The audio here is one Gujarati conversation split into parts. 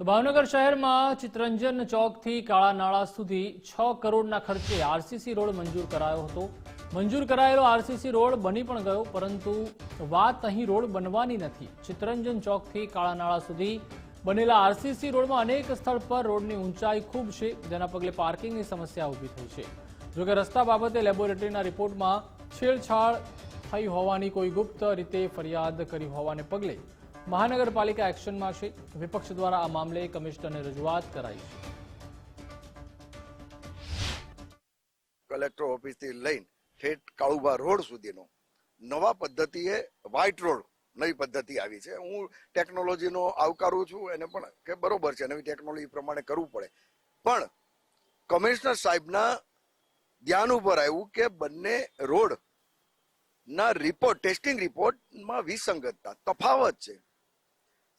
તો ભાવનગર શહેરમાં ચિત્રંજન ચોકથી કાળા નાળા સુધી છ કરોડના ખર્ચે આરસીસી રોડ મંજૂર કરાયો હતો. મંજૂર કરાયેલો આરસીસી રોડ બની પણ ગયો, પરંતુ વાત અહીં રોડ બનવાની નથી. ચિત્રંજન ચોકથી કાળા નાળા સુધી બનેલા આરસીસી રોડમાં અનેક સ્થળ પર રોડની ઊંચાઈ ખૂબ છે, જેના પગલે પાર્કિંગની સમસ્યા ઊભી થઈ છે. જોકે રસ્તા બાબતે લેબોરેટરીના રિપોર્ટમાં છેડછાડ થઈ હોવાની કોઈ ગુપ્ત રીતે ફરિયાદ કરી હોવાને પગલે મહાનગરપાલિકા એક્શનમાં છે. વિપક્ષ દ્વારા આ મામલે કમિશનરને રજૂઆત કરાઈ છે. કલેક્ટર ઓફિસથી લઈને ઠેઠ કાળુભા રોડ સુધીનો નવા પદ્ધતિએ વ્હાઇટ રોડ નવી પદ્ધતિ આવી છે. હું ટેકનોલોજીનો આવકારું છું, એને પણ કે બરોબર છે, નવી ટેકનોલોજી પ્રમાણે કરવું પડે. પણ કમિશનર સાહેબના ધ્યાન ઉપર આવ્યું કે બંને રોડ ના રિપોર્ટ, ટેસ્ટિંગ રિપોર્ટમાં વિસંગતતા, તફાવત છે.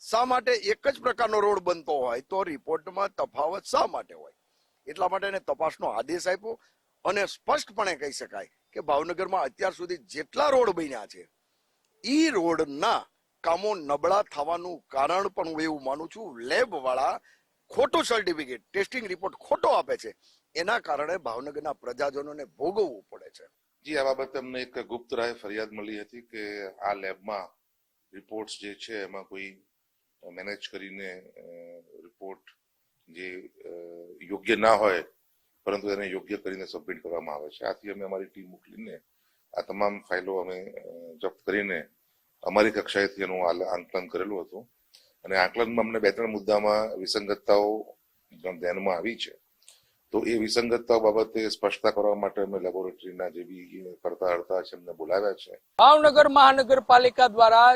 શા માટે એક જ પ્રકારનો રોડ બનતો હોય તો રિપોર્ટમાં તફાવત શા માટે હોય? એટલા માટે એને તપાસનો આદેશ આપ્યો અને સ્પષ્ટપણે કહી શકાય કે ભાવનગરમાં અત્યાર સુધી જેટલા રોડ બન્યા છે, ઈ રોડના કામો નબળા થવાનું કારણ પણ હું એવું માનું છું, લેબવાળા ખોટું સર્ટિફિકેટ ટેસ્ટિંગ રિપોર્ટ ખોટો આપે છે. એના કારણે ભાવનગરના પ્રજાજનોને ભોગવવું પડે છે. જી, આ બાબતે અમને એક ગુપ્ત રાય ફરિયાદ મળી હતી કે આ લેબમાં રિપોર્ટ્સ જે છે એમાં કોઈ મેનેજ કરીને રિપોર્ટ જે યોગ્ય ના હોય, પરંતુ એને યોગ્ય કરીને સબમિટ કરવામાં આવે છે. આથી અમે અમારી ટીમ મોકલીને, આ તમામ ફાઇલો અમે જપ્ત કરીને અમારી કક્ષાએથી એનું આંકલન કરેલું હતું. અને આંકલનમાં અમને બે ત્રણ મુદ્દામાં વિસંગતતાઓ ધ્યાનમાં આવી છે, તો એ વિસંગતતાઓ બાબતે સ્પષ્ટતા કરવા માટે અમે લેબોરેટરીના જે બી કરતા હડતા છે એમને બોલાવ્યા છે. ભાવનગર મહાનગરપાલિકા દ્વારા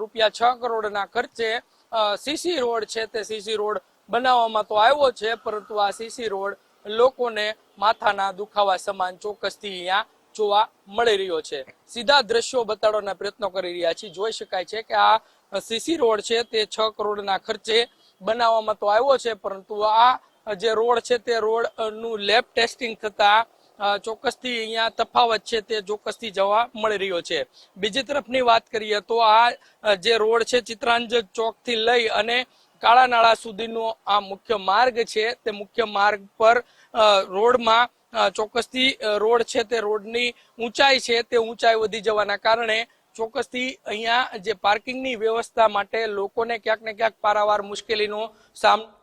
રૂપિયા છ કરોડના ખર્ચે સીસી રોડ છે તે સીસી રોડ બનાવવામાં તો આવ્યો છે, પરંતુ આ સીસી રોડ લોકોને માથાના દુખાવા સમાન ચોક્કસથી અહીંયા જોવા મળી રહ્યો છે. સીધા દ્રશ્યો બતાડવાના પ્રયત્નો કરી રહ્યા છીએ. જોઈ શકાય છે કે આ સીસી રોડ છે તે છ કરોડના ખર્ચે બનાવવામાં તો આવ્યો છે, પરંતુ આ જે રોડ છે તે રોડનું લેબ ટેસ્ટિંગ થતા ચોક્કસથી અહીંયા તફાવત છે તે ચોક્કસથી જોવા મળી રહ્યો છે. બીજી તરફની વાત કરીએ તો આ જે રોડ છે ચિત્રાંજન ચોકથી લઈ અને કાળા નાળા સુધીનો આ મુખ્ય માર્ગ છે, તે મુખ્ય માર્ગ પર રોડમાં ચોક્કસથી રોડ છે તે રોડની ઊંચાઈ છે તે ઊંચાઈ વધી જવાના કારણે ચોક્કસથી અહીંયા જે પાર્કિંગની વ્યવસ્થા માટે લોકોને ક્યાંક ને ક્યાંક પારાવાર મુશ્કેલીનો સામનો